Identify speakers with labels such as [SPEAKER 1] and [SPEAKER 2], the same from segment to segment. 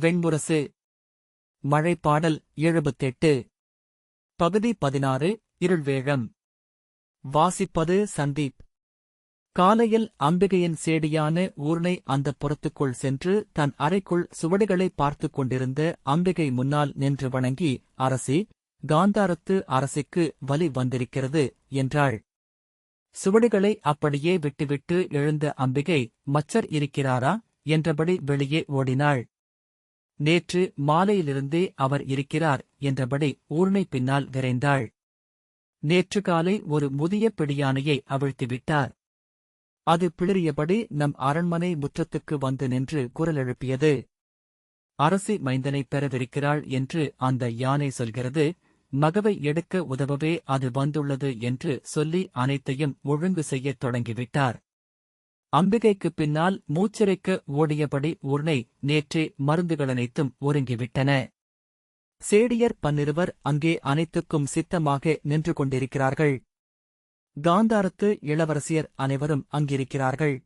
[SPEAKER 1] வெண்முரசு மழைப்பாடல் எழுபத்தெட்டு. பகுதி பதினாறு இருள்வேழம். வாசிப்பது சந்தீப். காலையில் அம்பிகையின் சேடியான ஊர்னை அந்த புறத்துக்குள் சென்று தன் அறைக்குள் சுவடுகளை பார்த்துக் கொண்டிருந்த அம்பிகை முன்னால் நின்று வணங்கி அரசி காந்தாரத்து அரசிக்கு வலி வந்திருக்கிறது என்றாள். சுவடுகளை அப்படியே விட்டுவிட்டு எழுந்த அம்பிகை மச்சர் இருக்கிறாரா? என்றபடி வெளியே ஓடினாள். நேற்று மாலையிலிருந்தே அவர் இருக்கிறார் என்றபடி ஊர்னை பின்னால் விரைந்தாள். நேற்று காலை ஒரு முதிய பிடியானையை அவிழ்த்திவிட்டார் அது பிளறியபடி நம் அரண்மனை முற்றத்துக்கு வந்து நின்று குரல் எழுப்பியது அரசி மைந்தனை பெறவிருக்கிறாள் என்று அந்த யானை சொல்கிறது மகவை எடுக்க உதவவே அது வந்துள்ளது என்று சொல்லி அனைத்தையும் ஒழுங்கு செய்யத் தொடங்கிவிட்டார். அம்பிகைக்குப் பின்னால் மூச்சிறைக்க ஓடியபடி ஊர்னை நேற்றே மருந்துகளனைத்தும் ஒருங்கிவிட்டன. சேடியர் பன்னிருவர் அங்கே அனைத்துக்கும் சித்தமாக நின்று கொண்டிருக்கிறார்கள். காந்தாரத்து இளவரசியர் அனைவரும் அங்கிருக்கிறார்கள்.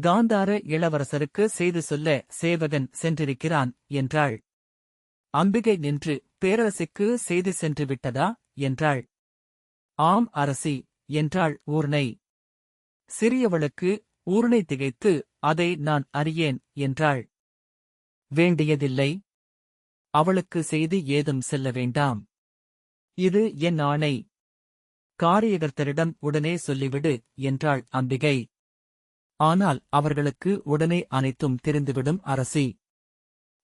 [SPEAKER 1] காந்தார இளவரசருக்கு செய்து சொல்ல சேவகன் சென்றிருக்கிறான் என்றாள். அம்பிகை நின்று பேரரசிக்கு செய்து சென்று விட்டதா? என்றாள். ஆம் அரசி என்றாள் ஊர்னை. சிறியவளுக்கு ஊர்ணை திகைத்து அதை நான் அறியேன் என்றாள். வேண்டியதில்லை. அவளுக்கு செய்தி ஏதும் செல்ல வேண்டாம். இது என் ஆணை. காரியகர்த்தரிடம் உடனே சொல்லிவிடு என்றாள் அம்பிகை. ஆனால் அவர்களுக்கு உடனே அனைத்தும் தெரிந்துவிடும் அரசி.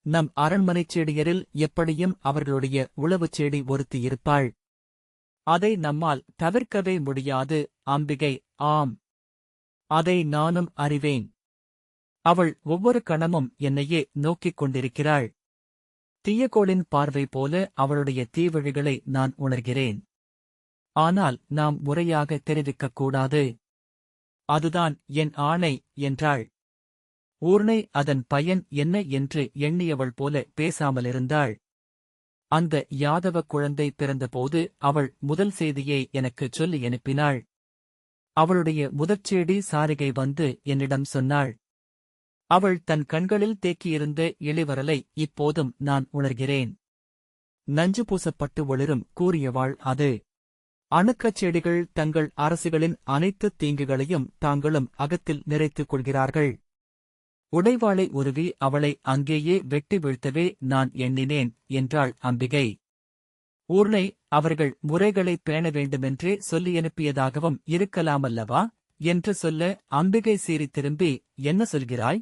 [SPEAKER 1] நம் அரண்மனைச் செடியரில் எப்படியும் அவர்களுடைய உளவுச் செடி ஒருத்தி இருப்பாள். அதை நம்மால் தவிர்க்கவே முடியாது அம்பிகை. ஆம். அதை நானும் அறிவேன். அவள் ஒவ்வொரு கணமும் என்னையே நோக்கிக் கொண்டிருக்கிறாள். தீயகோளின் பார்வை போல அவளுடைய தீவழிகளை நான் உணர்கிறேன். ஆனால் நாம் முறையாக தெரிவிக்கக் கூடாது. அதுதான் என் ஆணை என்றாள். ஊர்னை அதன் பயன் என்ன என்று எண்ணியவள் போல பேசாமலிருந்தாள். அந்த யாதவ குழந்தை பிறந்தபோது அவள் முதல் செய்தியை எனக்குச் சொல்லி அனுப்பினாள். அவளுடைய முதற்செடி சாரிகை வந்து என்னிடம் சொன்னாள். அவள் தன் கண்களில் தேக்கியிருந்த இளிவரலை இப்போதும் நான் உணர்கிறேன். நஞ்சு பூசப்பட்டு ஒளிரும் கூறியவாள் அது. அணுக்கச் செடிகள் தங்கள் அரசுகளின் அனைத்து தீங்குகளையும் தாங்களும் அகத்தில் நிறைத்துக் கொள்கிறார்கள். உடைவாளை உருவி அவளை அங்கேயே வெட்டி வீழ்த்தவே நான் எண்ணினேன் என்றாள் அம்பிகை. ஊர்னை அவர்கள் முறைகளைப் பேண வேண்டுமென்றே சொல்லி அனுப்பியதாகவும் இருக்கலாமல்லவா? என்று சொல்ல அம்பிகை சீறி திரும்பி என்ன சொல்கிறாய்?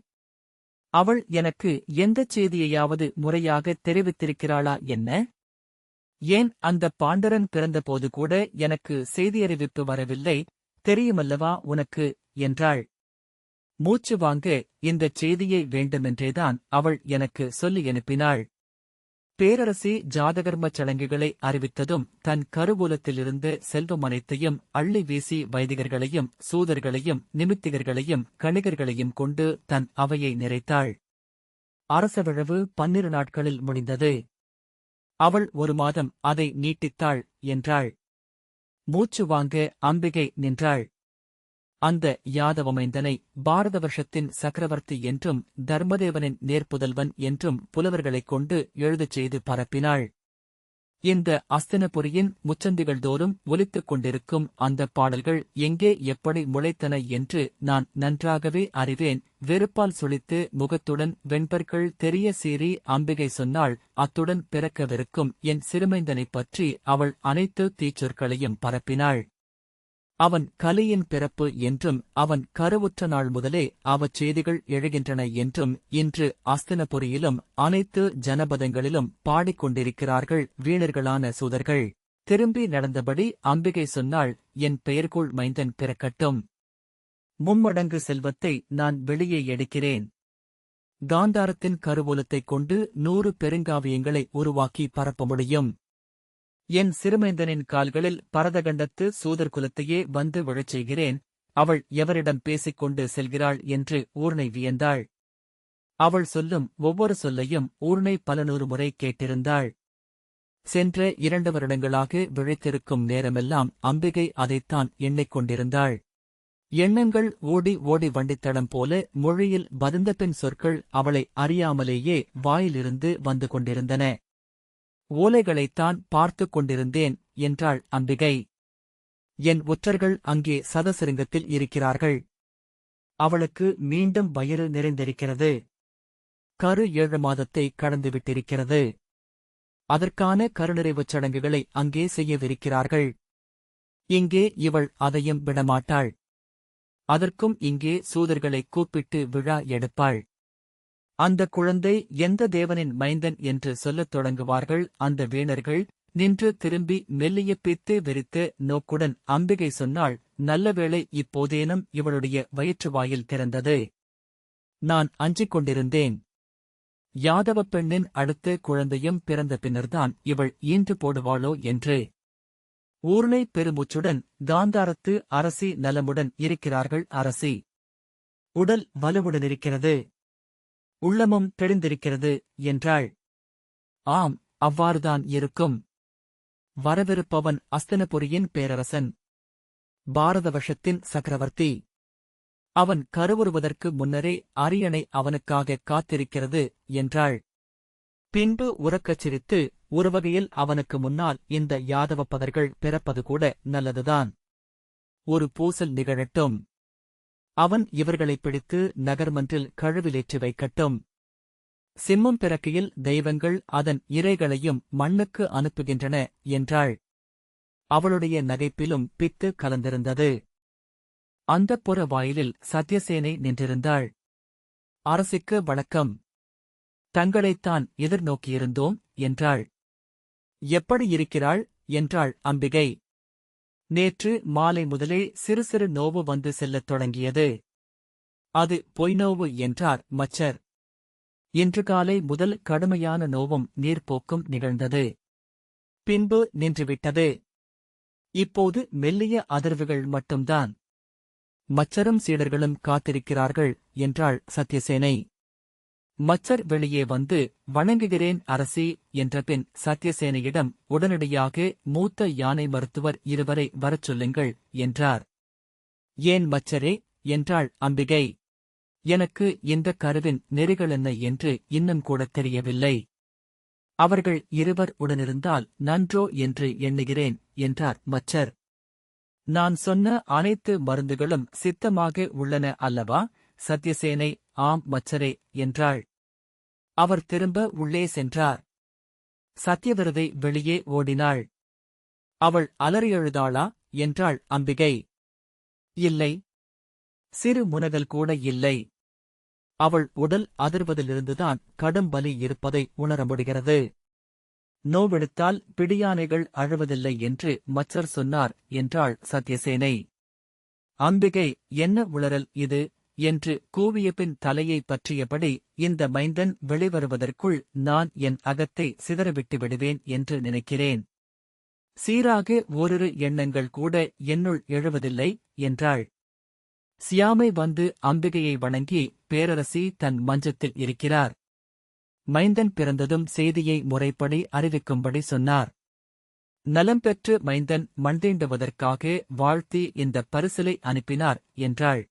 [SPEAKER 1] அவள் எனக்கு எந்தச் செய்தியையாவது முறையாக தெரிவித்திருக்கிறாளா என்ன? ஏன் அந்த பாண்டரன் பிறந்தபோது கூட எனக்கு செய்தியறிவிப்பு வரவில்லை? தெரியுமல்லவா உனக்கு? என்றாள். மூச்சு வாங்க இந்தச் செய்தியை வேண்டுமென்றேதான் அவள் எனக்கு சொல்லி அனுப்பினாள். பேரரசி ஜாதகர்மச் சடங்குகளை அறிவித்ததும் தன் கருவூலத்திலிருந்து செல்வம் அனைத்தையும் அள்ளி வீசி வைதிகர்களையும் சூதர்களையும் நிமித்திகர்களையும் கணிகர்களையும் கொண்டு தன் அவையை நிறைத்தாள். அரசவிழவு பன்னிரு நாட்களில் முடிந்தது. அவள் ஒரு மாதம் அதை நீட்டித்தாள் என்றாள். மூச்சு வாங்க அம்பிகை நின்றாள். அந்த யாதவமைந்தனை பாரத வருஷத்தின் சக்கரவர்த்தி என்றும் தர்மதேவனின் நேர்ப்புதல்வன் என்றும் புலவர்களைக் கொண்டு எழுதச் செய்து பரப்பினாள். இந்த அஸ்தினபுரியின் முச்சந்திகள் தோறும் ஒலித்துக் கொண்டிருக்கும் அந்த பாடல்கள் எங்கே எப்படி முளைத்தன என்று நான் நன்றாகவே அறிவேன். வெறுப்பால் சுழித்து முகத்துடன் வெண்பர்கள் தெரிய சீறி அம்பிகை சொன்னாள். அத்துடன் பிறக்கவிருக்கும் என் சிறுமைந்தனைப் பற்றி அவள் அனைத்து தீச்சொற்களையும் பரப்பினாள். அவன் கலியின் பிறப்பு என்றும் அவன் கருவுற்ற நாள் முதலே அவச் செய்திகள் எழுகின்றன என்றும் இன்று அஸ்தினபுரியிலும் அனைத்து ஜனபதங்களிலும் பாடிக்கொண்டிருக்கிறார்கள் வீணர்களான சூதர்கள். திரும்பி நடந்தபடி அம்பிகை சொன்னாள் என் பெயர்கோள் மைந்தன் பிறக்கட்டும். மும்மடங்கு செல்வத்தை நான் வெளியே எடுக்கிறேன். காந்தாரத்தின் கருவூலத்தைக் கொண்டு நூறு பெருங்காவியங்களை உருவாக்கி பரப்ப முடியும். என் சிறுமைந்தனின் கால்களில் பரதகண்டத்து சூதர் குலத்தையே வந்து விழச் செய்கிறேன் அவள் எவரிடம் பேசிக்கொண்டு செல்கிறாள் என்று ஊர்னை வியந்தாள். அவள் சொல்லும் ஒவ்வொரு சொல்லையும் ஊர்னை பல நூறு முறை கேட்டிருந்தாள். சென்ற இரண்டு வருடங்களாக விழைத்திருக்கும் நேரமெல்லாம் அம்பிகை அதைத்தான் எண்ணிக்கொண்டிருந்தாள் எண்ணங்கள் ஓடி ஓடி வண்டித்தடம் போல மொழியில் பதிந்தபின் சொற்கள் அவளை அறியாமலேயே வாயிலிருந்து வந்து கொண்டிருந்தன. ஓலைகளைத்தான் பார்த்துக் கொண்டிருந்தேன் என்றாள் அம்பிகை. என் ஒற்றர்கள் அங்கே சதசிருங்கத்தில் இருக்கிறார்கள். அவளுக்கு மீண்டும் வயிறு நிறைந்திருக்கிறது. கரு ஏழு மாதத்தை கடந்துவிட்டிருக்கிறது. அதற்கான கருநிறைவுச் சடங்குகளை அங்கே செய்யவிருக்கிறார்கள். இங்கே இவள் அதையும் விடமாட்டாள். அதற்கும் இங்கே சூதர்களை கூப்பிட்டு விழா எடுப்பாள். அந்த குழந்தை எந்த தேவனின் மைந்தன் என்று சொல்லத் தொடங்குவார்கள்? அந்த வீணர்கள் நின்று திரும்பி மெல்லிய பித்து வெறித்து நோக்குடன் அம்பிகை சொன்னாள் நல்லவேளை இப்போதேனும் இவளுடைய வயிற்று வாயில் திறந்தது. நான் அஞ்சிக் கொண்டிருந்தேன். யாதவ பெண்ணின் அடுத்த குழந்தையும் பிறந்த பின்னர்தான் இவள் ஈன்று போடுவாளோ? என்று. ஊர்னை பெருமூச்சுடன் காந்தாரத்து அரசி நலமுடன் இருக்கிறார்கள் அரசி. உடல் வலுவுடனிருக்கிறது உள்ளமும் தெளிந்திருக்கிறது என்றாள். ஆம் அவ்வாறுதான் இருக்கும். வரவிருப்பவன் அஸ்தனபுரியின் பேரரசன். பாரதவஷத்தின் சக்கரவர்த்தி. அவன் கருவுறுவதற்கு முன்னரே அரியணை அவனுக்காக காத்திருக்கிறது என்றாள். பின்பு உறக்கச் சிரித்து ஒருவகையில் அவனுக்கு முன்னால் இந்த யாதவ பதர்கள் பிறப்பது கூட நல்லதுதான். ஒரு பூசல் நிகழட்டும். அவன் இவர்களைப் பிடித்து நகர்மன்றில் கழுவிலேற்றி வைக்கட்டும். சிம்மம் பிறக்கையில் தெய்வங்கள் அதன் இரைகளையும் மண்ணுக்கு அனுப்புகின்றன என்றாள். அவளுடைய நகைப்பிலும் பித்து கலந்திருந்தது. அந்தப் புற வாயிலில் சத்யசேனை நின்றிருந்தாள். அரசிக்கு வழக்கம் தங்களைத்தான் எதிர்நோக்கியிருந்தோம் என்றாள். எப்படி இருக்கிறாள்? என்றாள் அம்பிகை. நேற்று மாலை முதலே சிறு சிறு நோவு வந்து செல்லத் தொடங்கியது. அது பொய்நோவு என்றார் மச்சர். இன்று காலை முதல் கடுமையான நோவும் நீர்ப்போக்கும் நிகழ்ந்தது. பின்பு நின்றுவிட்டது. இப்போது மெல்லிய அதிர்வுகள் மட்டும்தான். மச்சரும் சீடர்களும் காத்திருக்கிறார்கள் என்றாள் சத்யசேனை. மச்சர் வெளியே வந்து வணங்குகிறேன் அரசி என்றபின் சத்யசேனையிடம் உடனடியாக மூத்த யானை மருத்துவர் இருவரை வரச் சொல்லுங்கள் என்றார். ஏன் மச்சரே? என்றாள் அம்பிகை. எனக்கு இந்த கருவின் நெறிகளென்ன என்று இன்னும் கூட தெரியவில்லை. அவர்கள் இருவர் உடனிருந்தால் நன்றோ என்று எண்ணுகிறேன் என்றார் மச்சர். நான் சொன்ன அனைத்து மருந்துகளும் சித்தமாக உள்ளன அல்லவா? சத்யசேனை ஆம் மச்சரே என்றாள். அவர் திரும்ப உள்ளே சென்றார். சத்யவிரதை வெளியே ஓடினாள். அவள் அலறி எழுதாளா என்றாள் அம்பிகை. இல்லை. சிறு முனகல் கூட இல்லை. அவள் உடல் அதிர்வதிலிருந்துதான் கடும் பலி இருப்பதை உணர முடிகிறது. நோவெடுத்தால் பிடியானைகள் அழுவதில்லை என்று மச்சர் சொன்னார் என்றாள் சத்யசேனை. அம்பிகை என்ன உளறல் இது? என்று கூவியபின் தலையை பற்றியபடி இந்த மைந்தன் வெளிவருவதற்குள் நான் என் அகத்தை சிதறவிட்டு விடுவேன் என்று நினைக்கிறேன். சீராக ஓரிரு எண்ணங்கள் கூட என்னுள் எழுவதில்லை என்றாள். சியாமை வந்து அம்பிகையை வணங்கி பேரரசி தன் மஞ்சத்தில் இருக்கிறார். மைந்தன் பிறந்ததும் செய்தியை முறைப்படி அறிவிக்கும்படி சொன்னார். நலம் பெற்று மைந்தன் மண்தீண்டுவதற்காக வாழ்த்தி இந்த பரிசிலை அனுப்பினார் என்றாள்.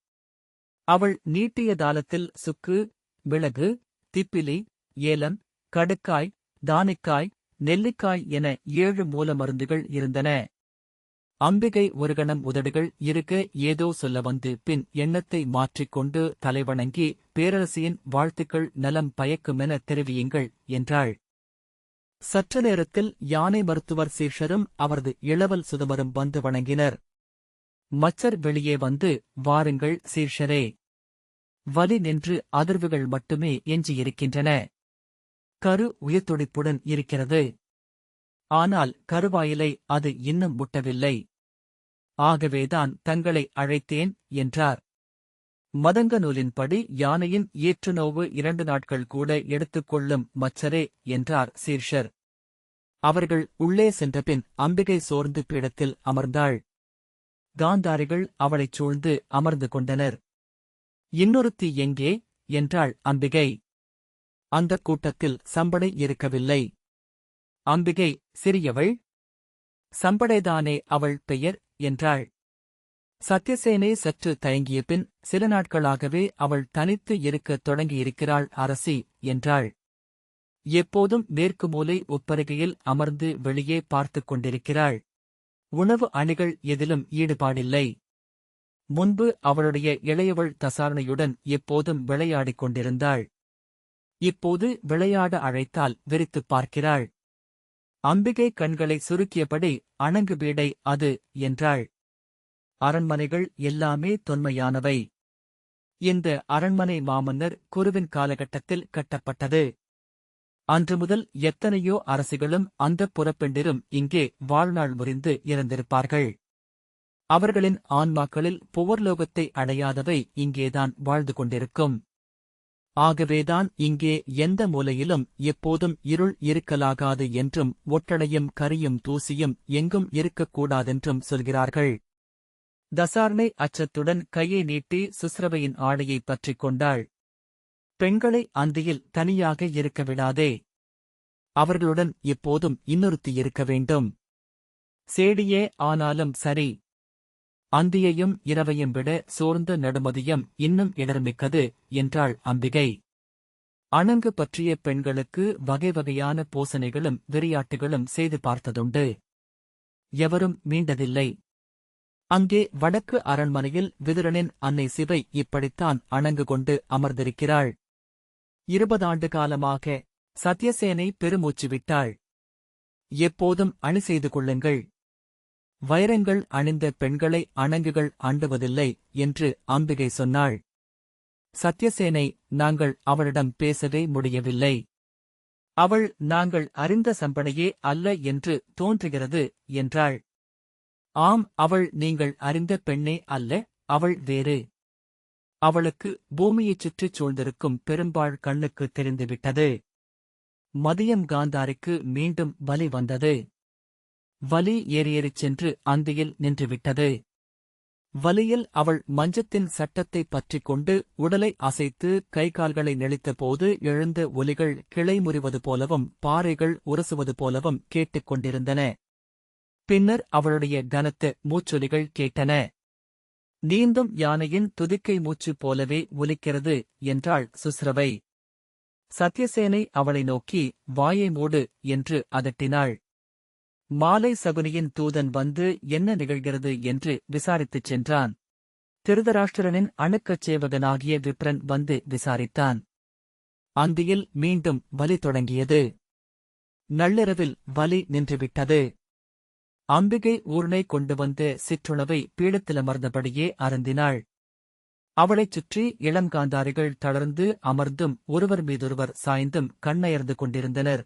[SPEAKER 1] அவள் நீட்டிய தாளத்தில் சுக்கு மிளகு திப்பிலி ஏலம் கடுக்காய் தானிக்காய் நெல்லிக்காய் என ஏழு மூல மருந்துகள் இருந்தன. அம்பிகை ஒரு கணம் உதடுகள் இருக்க ஏதோ சொல்ல வந்து பின் எண்ணத்தை மாற்றிக்கொண்டு தலைவணங்கி பேரரசியின் வாழ்த்துக்கள் நலம் பயக்குமென தெரிவியுங்கள் என்றாள். சற்று நேரத்தில் யானை மருத்துவர் சீஷரும் அவரது இளவல் சுதமரும் வந்து வணங்கினர். மச்சர் வெளியே வந்து வாருங்கள் சீர்ஷரே. வலி நின்று அதிர்வுகள் மட்டுமே எஞ்சியிருக்கின்றன. கரு உயிர்த்துடிப்புடன் இருக்கிறது. ஆனால் கருவாயிலை அது இன்னும் முட்டவில்லை. ஆகவேதான் தங்களை அழைத்தேன் என்றார். மதங்க நூலின்படி யானையின் ஏற்றுநோவு இரண்டு நாட்கள் கூட எடுத்துக்கொள்ளும் மச்சரே என்றார் சீர்ஷர். அவர்கள் உள்ளே சென்றபின் அம்பிகை சோர்ந்து பீடத்தில் அமர்ந்தாள். காந்தாரிகள் அவளைச் சூழ்ந்து அமர்ந்து கொண்டனர். இன்னொருத்தி எங்கே? என்றாள் அம்பிகை. அந்தக் கூட்டத்தில் சம்படை இருக்கவில்லை அம்பிகை சிறியவள்? சம்படைதானே அவள் பெயர்? என்றாள். சத்யசேனை சற்று தயங்கிய பின் சில நாட்களாகவே அவள் தனித்து இருக்கத் தொடங்கியிருக்கிறாள் அரசி என்றாள். எப்போதும் மேற்கு மூலை ஒப்பருகையில் அமர்ந்து வெளியே பார்த்துக் கொண்டிருக்கிறாள். உணவு அணிகள் எதிலும் ஈடுபாடில்லை. முன்பு அவளுடைய இளையவள் தசாரணையுடன் எப்போதும் விளையாடிக் கொண்டிருந்தாள். இப்போது விளையாட அழைத்தால் வெறித்துப் பார்க்கிறாள். அம்பிகை கண்களை சுருக்கியபடி அணங்கு வீடை அது என்றாள். அரண்மனைகள் எல்லாமே தொன்மையானவை. இந்த அரண்மனை மாமன்னர் குருவின் காலகட்டத்தில் கட்டப்பட்டது. அன்று முதல் எத்தனையோ அரசிகளும் அந்த புறப்பெண்டிரும் இங்கே வாழ்நாள் முறிந்து இறந்திருப்பார்கள். அவர்களின் ஆன்மாக்களில் புவர்லோகத்தை அடையாதவை இங்கேதான் வாழ்ந்து கொண்டிருக்கும். ஆகவேதான் இங்கே எந்த மூலையிலும் எப்போதும் இருள் இருக்கலாகாது என்றும் ஒட்டடையும் கரியும் தூசியும் எங்கும் இருக்கக்கூடாதென்றும் சொல்கிறார்கள். தசார்ணை அச்சத்துடன் கையை நீட்டி சுஸ்ரவையின் ஆடையைப் பற்றிக் கொண்டாள். பெண்களை அந்தியில் தனியாக இருக்க விடாதே. அவர்களுடன் எப்போதும் இன்னொருத்தி இருக்க வேண்டும். சேடியே ஆனாலும் சரி. அந்தியையும் இரவையும் விட சோர்ந்த நடுமதியம் இன்னும் இடர்மிக்கது என்றாள் அம்பிகை. அணங்கு பற்றிய பெண்களுக்கு வகை வகையான போசனைகளும் விளையாட்டுகளும் செய்து பார்த்ததுண்டு. எவரும் மீண்டதில்லை. அங்கே வடக்கு அரண்மனையில் விதுரனின் அன்னை சிவை இப்படித்தான் அணங்கு கொண்டு அமர்ந்திருக்கிறாள். இருபதாண்டு காலமாக சத்யசேனை பெருமூச்சு விட்டாள் எப்போதும் அணி செய்து கொள்ளுங்கள். வைரங்கள் அணிந்த பெண்களை அணங்குகள் ஆண்டுவதில்லை என்று அம்பிகை சொன்னாள். சத்யசேனை நாங்கள் அவளிடம் பேசவே முடியவில்லை. அவள் நாங்கள் அறிந்த சம்பனையே அல்ல என்று தோன்றுகிறது என்றாள். ஆம் அவள் நீங்கள் அறிந்த பெண்ணே அல்ல அவள் வேறு. அவளுக்கு பூமியைச் சுற்றிச் சூழ்ந்திருக்கும் பெரும்பாழ் கண்ணுக்கு தெரிந்துவிட்டது. மதியம் காந்தாரிக்கு மீண்டும் வலி வந்தது. வலி ஏறியேறிச் சென்று அந்தியில் நின்றுவிட்டது. வலியில் அவள் மஞ்சத்தின் சட்டத்தைப் பற்றிக் கொண்டு உடலை அசைத்து கை கால்களை நெளித்தபோது எழுந்த ஒலிகள் கிளை முறிவது போலவும் பாறைகள் உரசுவது போலவும் கேட்டுக் கொண்டிருந்தன. பின்னர் அவளுடைய கனத்த மூச்சொலிகள் கேட்டன. நீந்தும் யானையின் துதிக்கை மூச்சு போலவே ஒலிக்கிறது என்றாள் சுஸ்ரவை. சத்யசேனை அவளை நோக்கி வாயை மூடு என்று அதட்டினாள். மாலை சகுனியின் தூதன் வந்து என்ன நிகழ்கிறது? என்று விசாரித்துச் சென்றான். திருதராஷ்டிரனின் அணுக்கச் சேவகனாகிய விப்ரன் வந்து விசாரித்தான். அந்தியில் மீண்டும் வலி தொடங்கியது. நள்ளிரவில் வலி நின்றுவிட்டது. அம்பிகை ஊர்னை கொண்டு வந்து சிற்றுணவை பீடத்திலமர்ந்தபடியே அருந்தினாள். அவளைச் சுற்றி இளங்காந்தாரிகள் தளர்ந்து அமர்ந்தும் ஒருவர் மீதொருவர் சாய்ந்தும் கண்ணயர்ந்து கொண்டிருந்தனர்.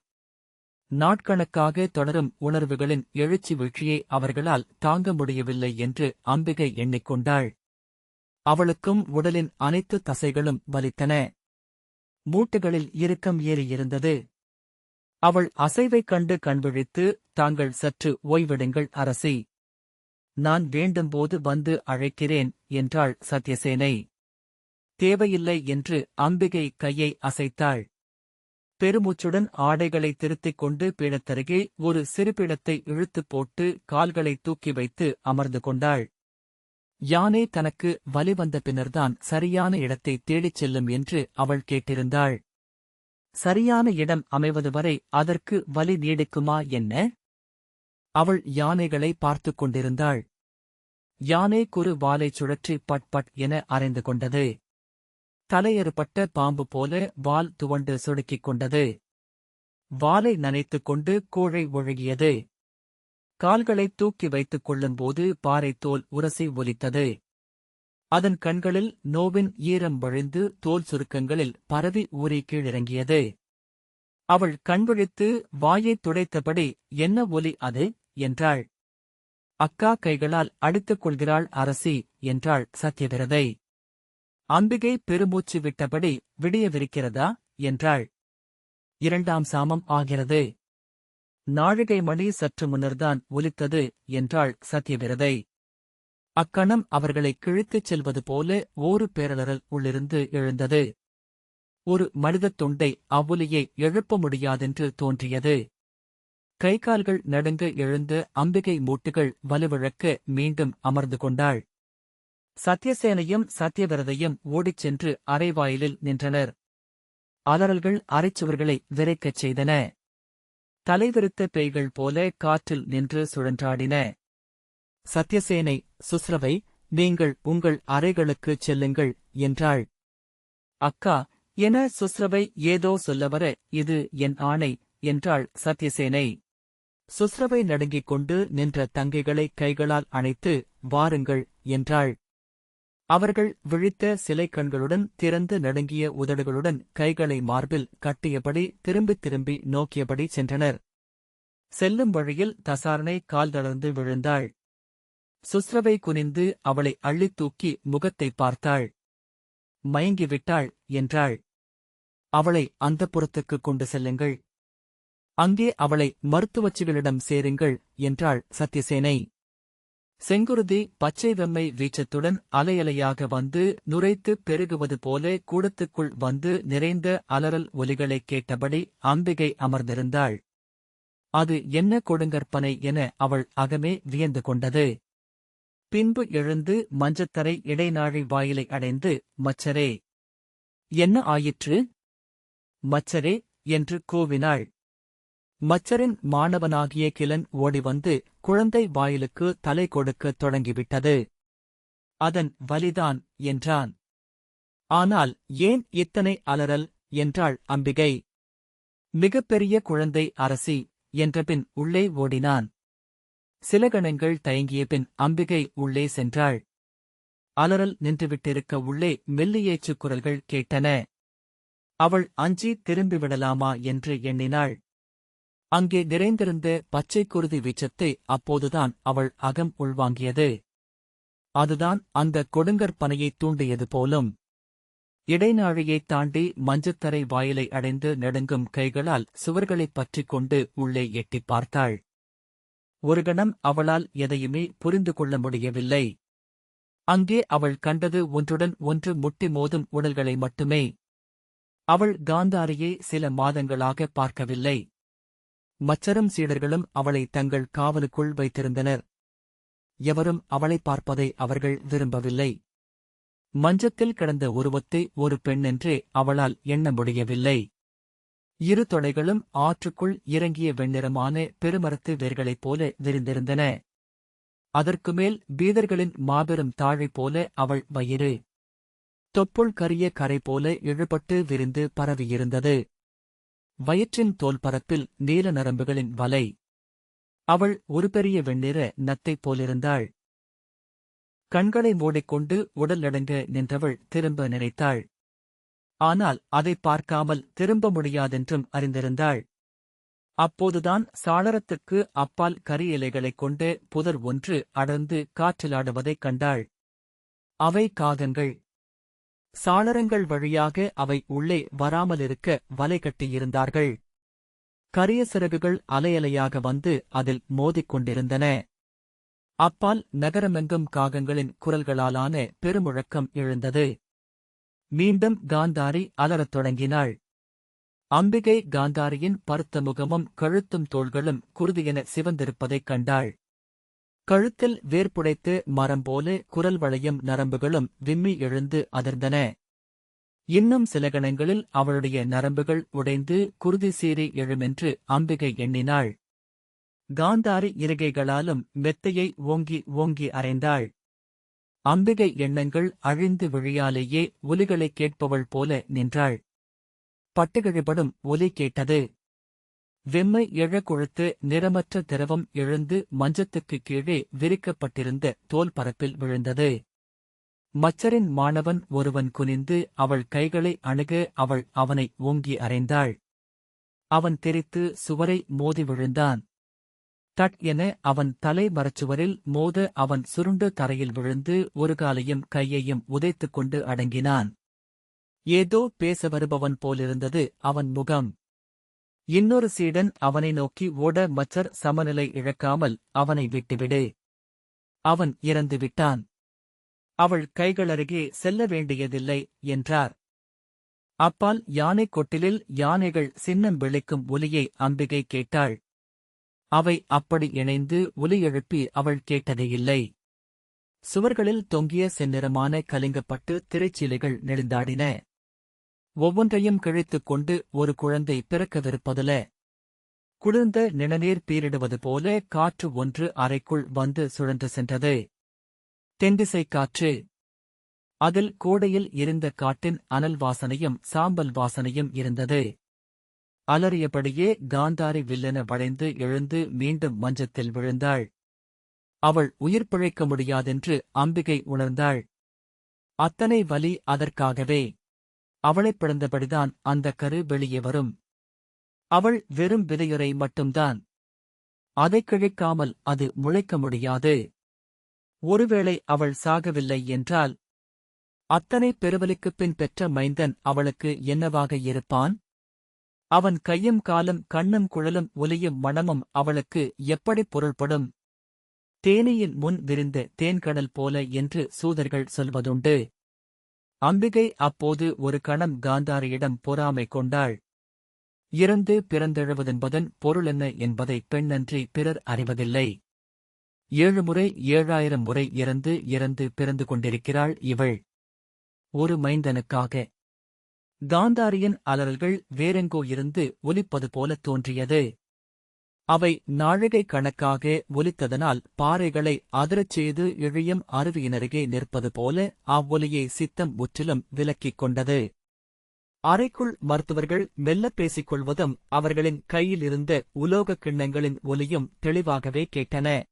[SPEAKER 1] நாட்கணக்காக தொடரும் உணர்வுகளின் எழுச்சி வீழ்ச்சியை அவர்களால் தாங்க முடியவில்லை என்று அம்பிகை எண்ணிக்கொண்டாள். அவளுக்கும் உடலின் அனைத்து தசைகளும் வலித்தன. மூட்டுகளில் இறுக்கம் ஏறியிருந்தது. அவள் அசைவைக் கண்டு கண்விழித்து தாங்கள் சற்று ஓய்விடுங்கள் அரசி. நான் வேண்டும்போது வந்து அழைக்கிறேன் என்றாள் சத்யசேனை. தேவையில்லை என்று அம்பிகை கையை அசைத்தாள். பெருமூச்சுடன் ஆடைகளை திருத்திக் கொண்டு பீடத்தருகே ஒரு சிறுபீடத்தை இழுத்துப் போட்டு கால்களை தூக்கி வைத்து அமர்ந்து கொண்டாள். யானே தனக்கு வலி வந்த பின்னர்தான் சரியான இடத்தை தேடிச் செல்லும் என்று அவள் கேட்டிருந்தாள். சரியான இடம் அமைவது வரை அதற்கு வலி நீடிக்குமா என்ன? அவள் யானைகளை பார்த்துக் கொண்டிருந்தாள். யானை குறு வாலைச் சுழற்றி பட் பட் என அறைந்து கொண்டது. தலையறுபட்ட பாம்பு போல வால் துவண்டு சுடுக்கிக் கொண்டது. வாலை நனைத்துக் கொண்டு கூழை ஒழுகியது. கால்களைத் தூக்கி வைத்துக் கொள்ளும்போது பாறைத்தோல் தோல் உரசி ஒலித்தது. அதன் கண்களில் நோவின் ஈரம் வழிந்து தோல் சுருக்கங்களில் பரவி ஊறி கீழிறங்கியது. அவள் கண்விழித்து வாயைத் துடைத்தபடி என்ன ஒலி அது? என்றாள். அக்கா கைகளால் அடித்துக் கொள்கிறாள் அரசி என்றாள் சத்யவிரதை. அம்பிகை பெருமூச்சு விட்டபடி விடியவிருக்கிறதா? என்றாள். இரண்டாம் சாமம் ஆகிறது. நாழிகை மணி சற்று முன்னர்தான் ஒலித்தது என்றாள் சத்யவிரதை. அக்கணம் அவர்களை கிழித்துச் செல்வது போல ஓரு பேரலறல் உள்ளிருந்து எழுந்தது. ஒரு மனிதத் துண்டை அவ்வொலியை எழுப்ப முடியாதென்று தோன்றியது. கை கால்கள் நடுங்க எழுந்த அம்பிகை மூட்டுகள் வலுவிழக்க மீண்டும் அமர்ந்து கொண்டாள். சத்யசேனையும் சத்யவிரதையும் ஓடிச் சென்று அரைவாயிலில் நின்றனர். அலறல்கள் அரைச்சுவர்களை விரைக்கச் செய்தன. தலைவிருத்த பேய்கள் போல காற்றில் நின்று சுழன்றாடின. சத்யசேனை சுஸ்ரவை நீங்கள் உங்கள் அறைகளுக்குச் செல்லுங்கள் என்றாள். அக்கா என சுஸ்ரவை ஏதோ சொல்லவர இது என் ஆணை என்றாள் சத்யசேனை. சுஸ்ரவை நடுங்கிக் கொண்டு நின்ற தங்கைகளை கைகளால் அணைத்து வாருங்கள் என்றாள். அவர்கள் விழித்த சிலை கண்களுடன் திறந்து நடுங்கிய உதடுகளுடன் கைகளை மார்பில் கட்டியபடி திரும்பித் திரும்பி நோக்கியபடி சென்றனர். செல்லும் வழியில் தசாரனை கால் தளர்ந்து விழுந்தாள். சுஸ்ரவை குனிந்து அவளை அள்ளித் தூக்கி முகத்தை பார்த்தாள். மயங்கிவிட்டாள் என்றாள். அவளை அந்தப்புறத்துக்கு கொண்டு செல்லுங்கள். அங்கே அவளை மருத்துவச்சிகளிடம் சேருங்கள் என்றாள் சத்யசேனை. செங்குருதி பச்சை வெம்மை வீச்சத்துடன் அலையலையாக வந்து நுரைத்து பெருகுவது போல கூடத்துக்குள் வந்து நிறைந்த அலறல் ஒலிகளைக் கேட்டபடி அம்பிகை அமர்ந்திருந்தாள். அது என்ன கொடுங்கற்பனை என அவள் அகமே வியந்து கொண்டது. பின்பு எழுந்து மஞ்சத்தரை இடைநாழி வாயிலை அடைந்து மச்சரே என்ன ஆயிற்று? மச்சரே என்று கூவினாள். மச்சரின் மாணவனாகிய கிளன் ஓடிவந்து குழந்தை வாயிலுக்கு தலை கொடுக்கத் தொடங்கிவிட்டது. அதன் வலிதான் என்றான். ஆனால் ஏன் இத்தனை அலறல்? என்றாள் அம்பிகை. மிகப்பெரிய குழந்தை அரசி என்றபின் உள்ளே ஓடினான். சில கணங்கள் தயங்கிய பின் அம்பிகை உள்ளே சென்றாள். அலறல் நின்றுவிட்டிருக்க உள்ளே மெல்லியேச்சு குரல்கள் கேட்டன. அவள் அஞ்சி திரும்பிவிடலாமா என்று எண்ணினாள். அங்கே நிறைந்திருந்த பச்சை குருதி வீச்சத்தை அப்போதுதான் அவள் அகம் உள்வாங்கியது. அதுதான் அந்த கொடுங்கற்பனையைத் தூண்டியது போலும். இடைநாழியைத் தாண்டி மஞ்சத்தரை வாயிலை அடைந்து நெடுங்கும் கைகளால் சுவர்களைப் பற்றிக் கொண்டு உள்ளே எட்டிப் பார்த்தாள். ஒரு கணம் அவளால் எதையுமே புரிந்து கொள்ள முடியவில்லை. அங்கே அவள் கண்டது ஒன்றுடன் ஒன்று முட்டி மோதும் உடல்களை மட்டுமே. அவள் காந்தாரியை சில மாதங்களாக பார்க்கவில்லை. மச்சரும் சீடர்களும் அவளை தங்கள் காவலுக்குள் வைத்திருந்தனர். எவரும் அவளை பார்ப்பதை அவர்கள் விரும்பவில்லை. மஞ்சத்தில் கிடந்த உருவத்தை ஒரு பெண்ணென்றே அவளால் எண்ண முடியவில்லை. இரு தொலைகளும் ஆற்றுக்குள் இறங்கிய வெண்ணிறமான பெருமரத்து வேர்களைப் போல விரிந்திருந்தன. அதற்கு மேல் பீதர்களின் மாபெரும் தாழை போல அவள் வயிறு. தொப்புள் கரிய கரை போல இழுபட்டு விரிந்து பரவியிருந்தது. வயிற்றின் தோல் பரப்பில் நீல நரம்புகளின் வலை. அவள் ஒரு பெரிய வெண்ணிற நத்தைப் போலிருந்தாள். கண்களை மூடிக்கொண்டு உடல் நடுங்க நின்றவள் திரும்ப நினைத்தாள். ஆனால் அதைப் பார்க்காமல் திரும்ப முடியாதென்றும் அறிந்திருந்தாள். அப்போதுதான் சாளரத்துக்கு அப்பால் கரி இலைகளைக் கொண்டு புதர் ஒன்று அடர்ந்து காற்றிலாடுவதைக் கண்டாள். அவை காகங்கள். சாளரங்கள் வழியாக அவை உள்ளே வராமலிருக்க வலை கட்டியிருந்தார்கள். கரிய சிறகுகள் அலையலையாக வந்து அதில் மோதிக் கொண்டிருந்தன. அப்பால் நகரமெங்கும் காகங்களின் குரல்களாலான பெருமுழக்கம் எழுந்தது. மீண்டும் காந்தாரி அலறத் தொடங்கினாள். அம்பிகை காந்தாரியின் பருத்த முகமும் கழுத்தும் தோள்களும் குருதியென சிவந்திருப்பதைக் கண்டாள். கழுத்தில் வேர்ப்புடைத்து மரம் போல குரல் வளையும் நரம்புகளும் விம்மி எழுந்து அதிர்ந்தன. இன்னும் சில கணங்களில் அவளுடைய நரம்புகள் உடைந்து குருதி சீறி எழுமென்று அம்பிகை எண்ணினாள். காந்தாரி இருகைகளாலும் மெத்தையை ஓங்கி ஓங்கி அறைந்தாள் அம்பிகை எண்ணங்கள் அழிந்து விழியாலேயே ஒலிகளைக் கேட்பவள் போல நின்றாள். பட்டுகிழிபடும் ஒலி கேட்டது. வெம்மை எழக்குழுத்து நிறமற்ற திரவம் எழுந்து மஞ்சத்துக்குக் கீழே விரிக்கப்பட்டிருந்த தோல் பரப்பில் விழுந்தது. மச்சரின் மாணவன் ஒருவன் குனிந்து அவள் கைகளை அணுக அவள் அவனை ஓங்கி அறைந்தாள். அவன் தெரித்து சுவரை மோதி விழுந்தான். தட் என அவன் தலை மரச்சுவரில் மோத அவன் சுருண்டு தரையில் விழுந்து ஒரு காலையும் கையையும் உதைத்துக் கொண்டு அடங்கினான். ஏதோ பேச வருபவன் போலிருந்தது அவன் முகம். இன்னொரு சீடன் அவனை நோக்கி ஓட மச்சர் சமநிலை இழக்காமல் அவனை விட்டுவிடு அவன் இறந்து விட்டான். அவள் கைகளருகே செல்ல வேண்டியதில்லை என்றார். அப்பால் யானைக் கொட்டிலில் யானைகள் சின்னம் விழிக்கும் ஒலியை அம்பிகை கேட்டாள். அவை அப்படி இணைந்து ஒலி எழுப்பி அவள் கேட்டதே இல்லை. சுவர்களில் தொங்கிய செந்நிறமான கலிங்கப்பட்டு திரைச்சீலைகள் நெடுந்தாடின. ஒவ்வொன்றையும் கிழித்துக் கொண்டு ஒரு குழந்தை பிறக்கவிருப்பதுல. குளிர்ந்த நிணநீர் பீரிடுவது போல காற்று ஒன்று அறைக்குள் வந்து சுழன்று சென்றது. தென்திசை காற்று. அதில் கோடையில் இருந்த காட்டின் அனல் வாசனையும் சாம்பல் வாசனையும் இருந்தது. அலறியபடியே காந்தாரி வில்லென வளைந்து எழுந்து மீண்டும் மஞ்சத்தில் விழுந்தாள். அவள் உயிர் பிழைக்க முடியாதென்று அம்பிகை உணர்ந்தாள். அத்தனை வலி அதற்காகவே. அவளைப் பிறந்தபடிதான் அந்த கரு வெளியே வரும். அவள் வெறும் விதையுறை மட்டும்தான். அதைக் கிழிக்காமல் அது முளைக்க முடியாது. ஒருவேளை அவள் சாகவில்லை என்றால் அத்தனை பெருவலிக்குப் பின் பெற்ற மைந்தன் அவளுக்கு என்னவாக இருப்பான்? அவன் கையும் காலும் கண்ணும் குழலும் ஒலியும் மணமும் அவளுக்கு எப்படி பொருள்படும்? தேனியின் முன் விரிந்த தேன்கடல் போல என்று சூதர்கள் சொல்வதுண்டு. அம்பிகை அப்போது ஒரு கணம் காந்தாரியிடம் பொறாமை கொண்டாள். இறந்து பிறந்தெழுவதென்பதன் பொருளென்ன என்பதை பெண்ணன்றி பிறர் அறிவதில்லை. ஏழு முறை ஏழாயிரம் முறை இறந்து இறந்து பிறந்து கொண்டிருக்கிறாள் இவள். ஒரு மைந்தனுக்காக காந்தாரியின் அலறல்கள் வேறெங்கோ இருந்து ஒலிப்பது போல தோன்றியது. அவை நாழிகை கணக்காக ஒலித்ததனால் பாறைகளை அதிரச் செய்து இழியும் அருவியினருகே நிற்பது போல அவ்வொலியை சித்தம் முற்றிலும் விலக்கிக் கொண்டது. அறைக்குள் மருத்துவர்கள் மெல்லப் பேசிக் கொள்வதும் அவர்களின் கையிலிருந்த உலோகக் கிண்ணங்களின் ஒலியும் தெளிவாகவே கேட்டன.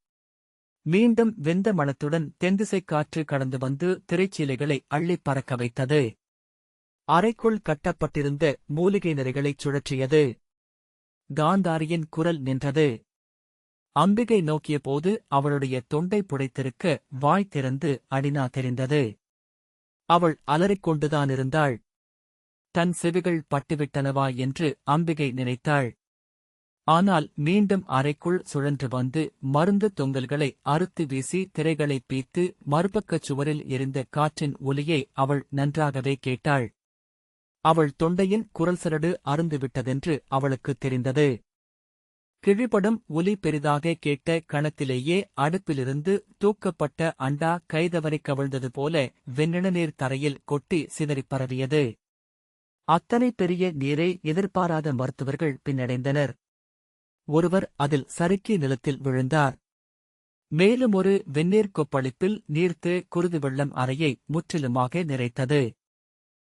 [SPEAKER 1] மீண்டும் வெந்த மனத்துடன் தெந்திசைக் காற்று கடந்து வந்து திரைச்சீலைகளை அள்ளிப் பறக்க வைத்தது. அறைக்குள் கட்டப்பட்டிருந்த மூலிகை நிறைகளைச் சுழற்றியது. காந்தாரியின் குரல் நின்றது. அம்பிகை நோக்கியபோது அவளுடைய தொண்டை புடைத்திருக்க வாய் திறந்து அடினா தெரிந்தது. அவள் அலறிக்கொண்டுதான் இருந்தாள். தன் செவிகள் பட்டுவிட்டனவா என்று அம்பிகை நினைத்தாள். ஆனால் மீண்டும் அறைக்குள் சுழன்று வந்து மருந்து தொங்கல்களை அறுத்து வீசி திரைகளை பீத்து மறுபக்கச் சுவரில் எரிந்த காற்றின் ஒலியை அவள் நன்றாகவே கேட்டாள். அவள் தொண்டையின் குரல் சரடு அருந்துவிட்டதென்று அவளுக்குத் தெரிந்தது. கிழிபடும் ஒலி பெரிதாக கேட்ட கணத்திலேயே அடுப்பிலிருந்து தூக்கப்பட்ட அண்டா கைதவரை கவிழ்ந்தது போல வெண்ணிணநீர் தரையில் கொட்டி சிதறிப் பரவியது. அத்தனை பெரிய நீரை எதிர்பாராத மருத்துவர்கள் பின்னடைந்தனர். ஒருவர் அதில் சறுக்கி நிலத்தில் விழுந்தார். மேலும் ஒரு வெந்நீர் கொப்பளிப்பில் நீர்த்து குருதி வெள்ளம் அறையை முற்றிலுமாக நிறைத்தது.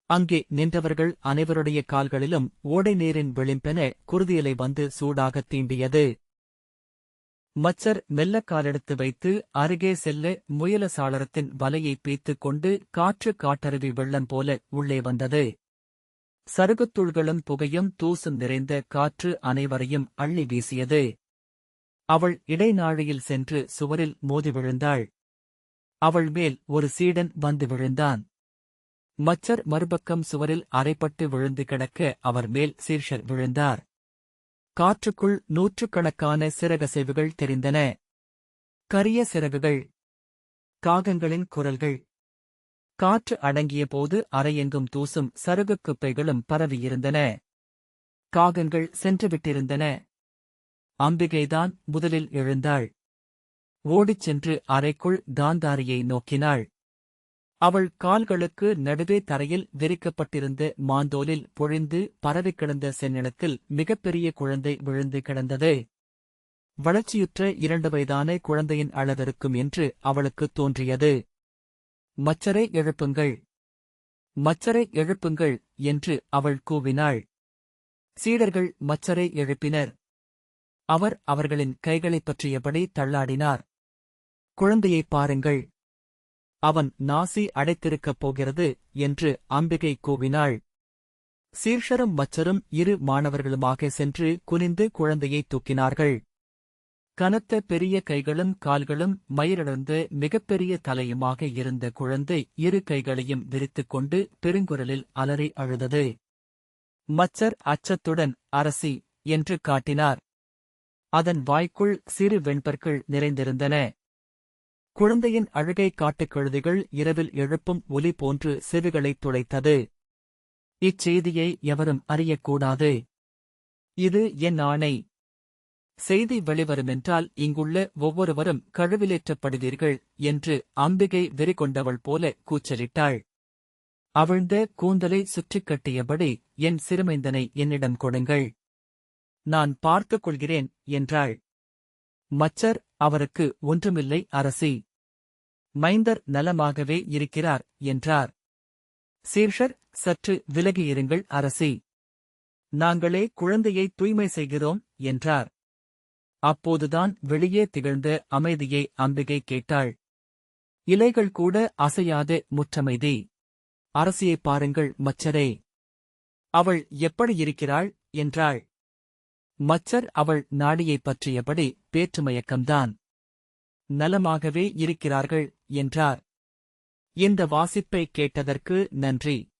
[SPEAKER 1] அங்கே நின்றவர்கள் அனைவருடைய கால்களிலும் ஓடை நீரின் விளிம்பென குருதியலை வந்து சூடாகத் தீண்டியது. மச்சர் மெல்ல காலெடுத்து வைத்து அருகே செல்ல முயல சாளரத்தின் வலையை பீத்துக் கொண்டு காற்று காட்டருவி வெள்ளம் போல உள்ளே வந்தது. சருகுத்துள்களும் புகையும் தூசும் நிறைந்த காற்று அனைவரையும் அள்ளி வீசியது. அவள் இடைநாழியில் சென்று சுவரில் மோதி விழுந்தாள். அவள் மேல் ஒரு சீடன் வந்து விழுந்தான். மச்சர் மறுபக்கம் சுவரில் அரைப்பட்டு விழுந்து கிடக்க அவர் மேல் சீர்ஷர் விழுந்தார். காற்றுக்குள் நூற்றுக்கணக்கான சிறகசைவுகள் தெரிந்தன. கரிய சிறகுகள் காகங்களின் குரல்கள். காற்று அடங்கிய போது அறையெங்கும் தூசும் சருகுக் குப்பைகளும் பரவியிருந்தன காகங்கள் சென்றுவிட்டிருந்தன. அம்பிகைதான் முதலில் எழுந்தாள். ஓடிச் சென்று அறைக்குள் காந்தாரியை நோக்கினாள். அவள் கால்களுக்கு நடுவே தரையில் விரிக்கப்பட்டிருந்த மாந்தோலில் பொழிந்து பரவிக் கிடந்த செந்நிலத்தில் மிகப்பெரிய குழந்தை விழுந்து கிடந்தது. வளர்ச்சியுற்ற இரண்டு வயதான குழந்தையின் அளவிருக்கும் என்று அவளுக்குத் தோன்றியது. மச்சரை எழுப்புங்கள். மச்சரை எழுப்புங்கள் என்று அவள் கூவினாள். சீடர்கள் மச்சரை எழுப்பினர். அவர் அவர்களின் கைகளைப் பற்றியபடி தள்ளாடினார். குழந்தையைப் பாருங்கள். அவன் நாசி அடைத்திருக்கப் போகிறது என்று அம்பிகை கூவினாள். சீர்ஷரும் மச்சரும் இரு மாணவர்களுமாக சென்று குனிந்து குழந்தையை தூக்கினார்கள். கனத்த பெரிய கைகளும் கால்களும் மயிரிழந்த மிகப்பெரிய தலையுமாக இருந்த குழந்தை இரு கைகளையும் விரித்துக் கொண்டு பெருங்குரலில் அலறி அழுதது. மச்சர் அச்சத்துடன் அரசி என்று காட்டினார். அதன் வாய்க்குள் சிறு வெண்பற்கள் நிறைந்திருந்தன. குழந்தையின் அழுகை காட்டுக் கழுதிகள் இரவில் எழுப்பும் ஒலி போன்று செவிகளைத் துளைத்தது இச்செய்தியை எவரும் அறியக்கூடாது. இது என் ஆணை. செய்தி வெளிவருமென்றால் இங்குள்ள ஒவ்வொருவரும் கழுவிலேற்றப்படுவீர்கள் என்று அம்பிகை வெறி கொண்டவள் போல கூச்சலிட்டாள். அவிழ்ந்த கூந்தலை சுற்றிக் கட்டியபடி என் சிறுமைந்தனை என்னிடம் கொடுங்கள். நான் பார்த்துக் கொள்கிறேன் என்றாள். மச்சர் அவருக்கு ஒன்றுமில்லை அரசி. மைந்தர் நலமாகவே இருக்கிறார் என்றார். சீர்ஷர் சற்று விலகியிருங்கள் அரசி. நாங்களே குழந்தையை தூய்மை செய்கிறோம் என்றார். அப்போதுதான் வெளியே திகழ்ந்த அமைதியை அம்பிகை கேட்டாள். இலைகள் கூட அசையாத முற்றமைதி. அரசியைப் பாருங்கள் மச்சரே. அவள் எப்படி இருக்கிறாள் என்றாள். மச்சர் அவள் நாடியைப் பற்றியபடி பேற்றுமயக்கம்தான். நலமாகவே இருக்கிறார்கள் என்றார். இந்த வாசிப்பை கேட்டதற்கு நன்றி.